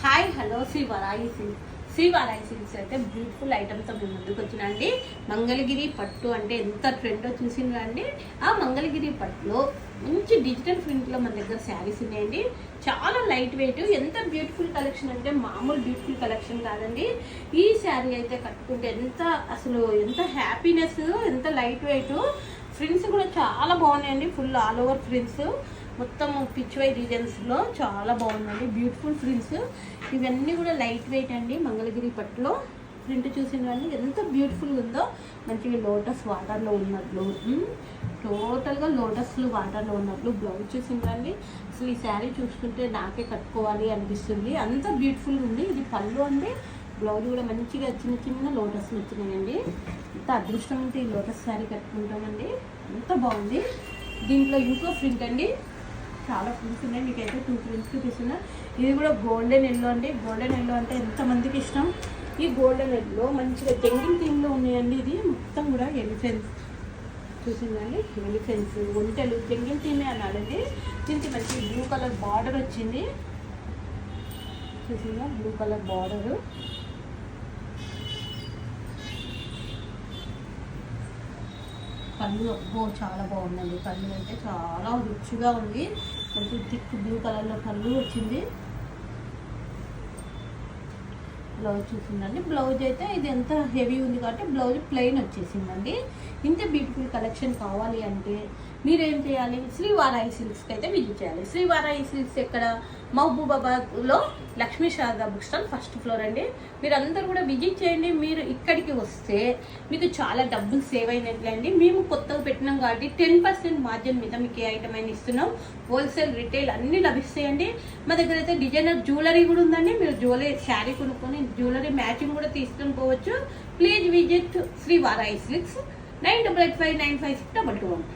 Hi hello Sri Varayi silks Sri Varayi silks అయితే beautiful ఐటమ్తో మేము ముందుకు వచ్చినండి మంగళగిరి పట్టు అంటే ఎంత ట్రెండో చూసిండ్రా అండి. ఆ మంగళగిరి పట్టులో మంచి డిజిటల్ ప్రింట్లో మన దగ్గర శారీస్ ఉన్నాయండి. చాలా లైట్ వెయిట్ ఎంత బ్యూటిఫుల్ కలెక్షన్ అంటే మామూలు బ్యూటిఫుల్ కలెక్షన్ కాదండి. ఈ శారీ అయితే కట్టుకుంటే ఎంత అసలు ఎంత హ్యాపీనెస్ ఎంత లైట్ వెయిట్ ఫ్రిన్స్ కూడా చాలా బాగున్నాయండి ఫుల్ ఆల్ ఓవర్ ఫ్రిన్స్ మొత్తం పిచ్వై రీజన్స్లో చాలా బాగుందండి బ్యూటిఫుల్ ప్రింట్స్ ఇవన్నీ కూడా లైట్ వెయిట్ అండి. మంగళగిరి పట్టులో ప్రింట్ చూసినవన్నీ ఎంత బ్యూటిఫుల్గా ఉందో మంచిగా లోటస్ వాటర్లో ఉన్నట్లు. టోటల్గా లోటస్లు వాటర్లో ఉన్నట్లు. బ్లౌజ్ చూసినవండి అసలు ఈ శారీ చూసుకుంటే నాకే కట్టుకోవాలి అనిపిస్తుంది. అంత బ్యూటిఫుల్గా ఉంది. ఇది పళ్ళు అండి. బ్లౌజ్ కూడా మంచిగా చిన్న చిన్న లోటస్లు వచ్చినాయండి. ఎంత అదృష్టం ఉంటే ఈ లోటస్ శారీ కట్టుకుంటామండి. అంత బాగుంది. దీంట్లో ఇంకో ప్రింట్ అండి. చాలా ప్రింట్స్ ఉన్నాయి. మీకైతే టూ ప్రింట్స్ చూపిస్తున్నా. ఇది కూడా గోల్డెన్ ఎల్లో అండి. గోల్డెన్ ఎల్లో అంటే ఎంతమందికి ఇష్టం? ఈ గోల్డెన్ ఎల్లో మంచిగా జంగిల్ థీమ్లో ఉన్నాయండి. ఇది మొత్తం కూడా ఎలిఫెంట్స్ చూసిందండి? ఎలిఫెంట్స్ ఒంటెలు జంగిల్ థీమే అనాలండి దీనికి మంచి బ్లూ కలర్ బార్డర్ వచ్చింది. చూసిందా? బ్లూ కలర్ బార్డరు కళ్ళు అబ్బో చాలా బాగుందండి కళ్ళు అయితే చాలా రిచ్గా ఉంది. కొంచెం థిక్ బ్లూ కలర్లో కళ్ళు వచ్చింది. బ్లౌజ్ చూసిందండి. బ్లౌజ్ అయితే ఇది ఎంత హెవీ ఉంది కాబట్టి బ్లౌజ్ ప్లెయిన్ వచ్చేసిందండి. ఇంత బ్యూటిఫుల్ కలెక్షన్ కావాలి అంటే మీరేం చేయాలి? శ్రీవారాయి సిల్క్స్కి అయితే విజిట్ చేయాలి. శ్రీవారాయి సిల్క్స్ ఎక్కడ? మహబూబాబాద్లో Lakshmi Sharada book stall first floor అండి. మీరందరూ కూడా విజిట్ చేయండి. మీరు ఇక్కడికి వస్తే మీకు చాలా డబ్బులు సేవ్ అయినట్లండి మేము కొత్తగా పెట్టినాం కాబట్టి టెన్ పర్సెంట్ మార్జిన్ మీద మీకు ఏ ఐటమ్ అయినా ఇస్తున్నాం. హోల్సేల్ రిటైల్ అన్నీ లభిస్తాయండి. మా దగ్గర అయితే డిజైనర్ జ్యువెలరీ కూడా ఉందండి. మీరు జ్యువెలరీ శారీ కొనుక్కొని జ్యువెలరీ మ్యాచింగ్ కూడా తీసుకొని పోవచ్చు please visit Shri Varai silks nine double eight five nine five six double two one.